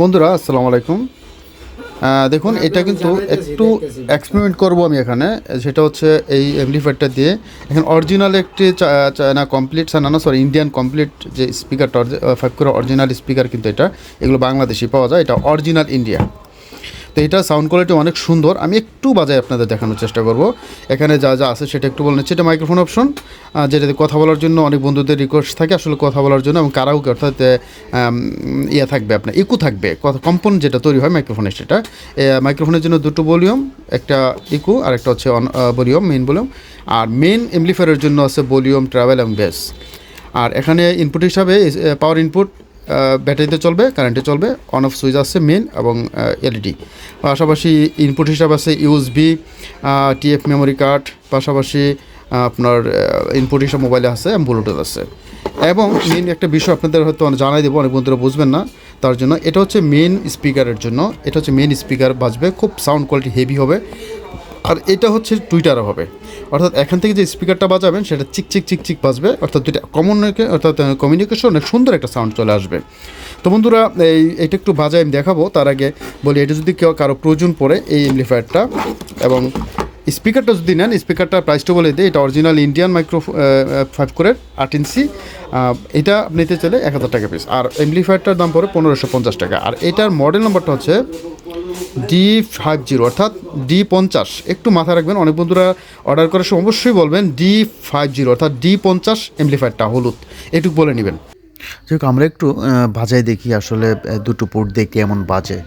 বন্ধুরা, আসসালামু আলাইকুম। দেখুন, এটা কিন্তু একটু এক্সপেরিমেন্ট করব আমি এখানে। সেটা হচ্ছে এই এমপ্লিফায়ারটা দিয়ে। এখানে অরিজিনাল একটি চায়না কমপ্লিট না সরি ইন্ডিয়ান কমপ্লিট যে স্পিকারটা ফাইভ করে অরিজিনাল স্পিকার কিন্তু এটা। এগুলো বাংলাদেশি পাওয়া যায়, এটা অরিজিনাল ইন্ডিয়া তো এটা সাউন্ড কোয়ালিটি অনেক সুন্দর। আমি একটু বাজায় আপনাদের দেখানোর চেষ্টা করব। এখানে যা যা আছে সেটা একটু বলে নিচ্ছি। এটা মাইক্রোফোন অপশন যেটাতে কথা বলার জন্য অনেক বন্ধুদের রিকোয়েস্ট থাকে আসলে কথা বলার জন্য এবং কারাওকে অর্থাৎ ইয়ে থাকবে আপনার ইকু থাকবে। কম্পন যেটা তৈরি হয় মাইক্রোফোনের সেটা। মাইক্রোফোনের জন্য দুটো ভলিউম একটা ইকু আর একটা হচ্ছে অন ভলিউম মেইন ভলিউম আর মেইন এমপ্লিফায়ারের জন্য আছে ভলিউম ট্রাভেল এবং বেস আর এখানে ইনপুট হিসাবে পাওয়ার ইনপুট ব্যাটারিতে চলবে কারেন্টে চলবে অন অফ সুইচ আছে মেন এবং এলইডি পাশাপাশি ইনপুট হিসাবে আছে ইউএসবি টিএফ মেমোরি কার্ড পাশাপাশি আপনার ইনপুট হিসাব মোবাইলে আছে এবং ব্লুটুথ আছে। এবং মেন একটা বিষয় আপনাদের হয়তো জানাই দেবো, অনেক বন্ধুরা বুঝবেন না, তার জন্য এটা হচ্ছে মেন স্পিকারের জন্য, এটা হচ্ছে মেন স্পিকার বাজবে, খুব সাউন্ড কোয়ালিটি হেভি হবে। আর এটা হচ্ছে টুইটারও হবে। অর্থাৎ এখান থেকে যে স্পিকারটা বাজাবেন, সেটা চিক চিক চিক চিক বাজবে। অর্থাৎ দুইটা কমন অর্থাৎ কমিউনিকেশন অনেক সুন্দর একটা সাউন্ড চলে আসবে। তো বন্ধুরা, এই এটা একটু বাজায় আমি দেখাবো। তার আগে বলি, এটা যদি কেউ কারও প্রয়োজন পড়ে, এই এমপ্লিফায়ারটা এবং স্পিকারটা যদি নেন স্পিকারটার প্রাইসটা বলে দিই, এটা অরিজিনাল ইন্ডিয়ান মাইক্রো ফাইভ কোরের আট ইঞ্চি এটা নিতে চলে এক হাজার টাকা পিস আর এমপ্লিফায়ারটার দাম পড়ে পনেরোশো পঞ্চাশ টাকা। আর এটার মডেল নম্বরটা হচ্ছে ডি ফাইভ জিরো, অর্থাৎ ডি পঞ্চাশ। একটু মাথায় রাখবেন, অনেক বন্ধুরা অর্ডার করার সময় অবশ্যই বলবেন ডি ফাইভ জিরো, অর্থাৎ ডি পঞ্চাশ এমপ্লিফায়ারটা হলুদ। এটুকু বলে নেবেন। যাই আমরা একটু বাজায় দেখি আসলে দুটো পোর্ট দেখি এমন বাজে।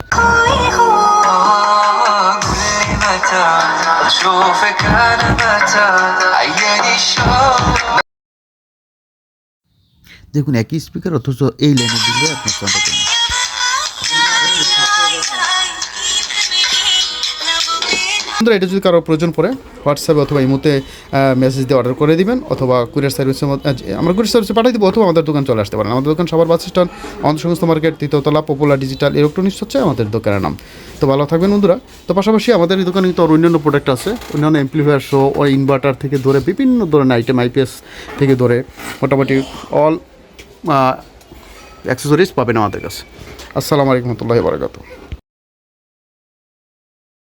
দেখুন, একই স্পিকার অথচ এই লাইনে দিলে আপনার বন্ধুরা, এটা যদি কারও প্রয়োজন পড়ে হোয়াটসঅ্যাপে অথবা ইমোতে মেসেজ দিয়ে অর্ডার করে দিবেন, অথবা কুরিয়ার সার্ভিসের মধ্যে আমরা কুরিয়ার সার্ভিসে পাঠিয়ে দেবো, অথবা আমাদের দোকান চলে আসতে পারেন। আমাদের দোকান সবার বাস স্ট্যান্ড অন্তঃসংস্থ মার্কেট তৃতীয়তলা পপুলার ডিজিটাল ইলেকট্রনিক্স হচ্ছে আমাদের দোকানের নাম। তো ভালো থাকবেন বন্ধুরা। তো পাশাপাশি আমাদের এই দোকানে কিন্তু আরও অন্যান্য প্রোডাক্ট আছে। অন্যান্য এমপ্লিফায়ার শো ও ইনভার্টার থেকে ধরে বিভিন্ন ধরনের আইটেম আইপিএস থেকে ধরে মোটামুটি অল অ্যাক্সেসরিজ পাবেন আমাদের কাছে। আসসালামু আলাইকুম রহমতুল্লাহি বারকাতুহ।